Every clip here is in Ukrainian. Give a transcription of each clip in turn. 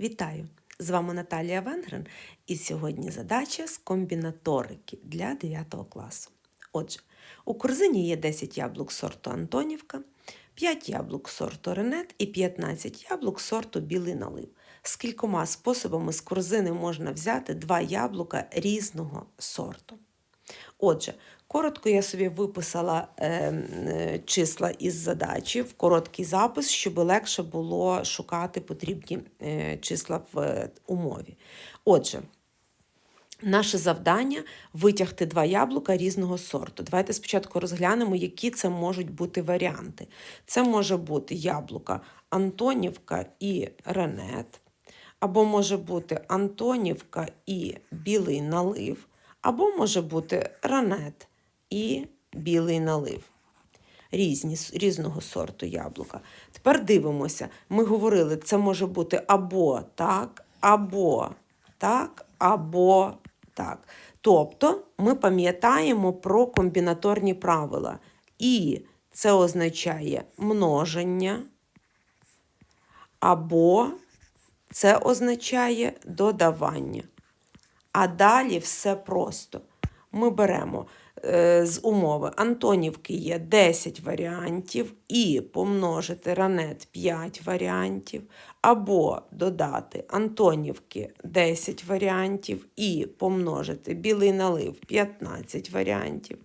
Вітаю! З вами Наталія Венгрен, і сьогодні задача з комбінаторики для 9 класу. Отже, у корзині є 10 яблук сорту Антонівка, 5 яблук сорту Ренет і 15 яблук сорту Білий налив. З кількома способами з корзини можна взяти 2 яблука різного сорту. Отже, коротко я собі виписала е, е, числа із задачі в короткий запис, щоб легше було шукати потрібні е, числа в е, умові. Отже, Наше завдання витягти два яблука різного сорту. Давайте спочатку розглянемо, які це можуть бути варіанти. Це може бути яблука Антонівка і Ренет, або може бути Антонівка і білий налив, або може бути Ранет і білий налив. Різні, різного сорту яблука. Тепер дивимося. Ми говорили, це може бути або так, або так, або так. Тобто ми пам'ятаємо про комбінаторні правила. І це означає множення, або це означає додавання. А далі все просто. Ми беремо е, з умови Антонівки є 10 варіантів, і помножити ранет 5 варіантів, або додати Антонівки 10 варіантів, і помножити білий налив 15 варіантів,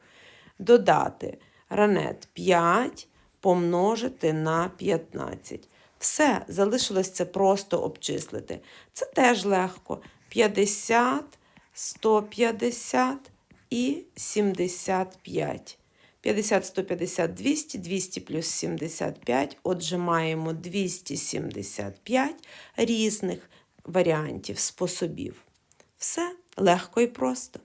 додати ранет 5, помножити на 15. Все, залишилось це просто обчислити. Це теж легко. 50, 150 і 75. 50, 150, 200, 200 плюс 75. Отже, маємо 275 різних варіантів, способів. Все легко і просто.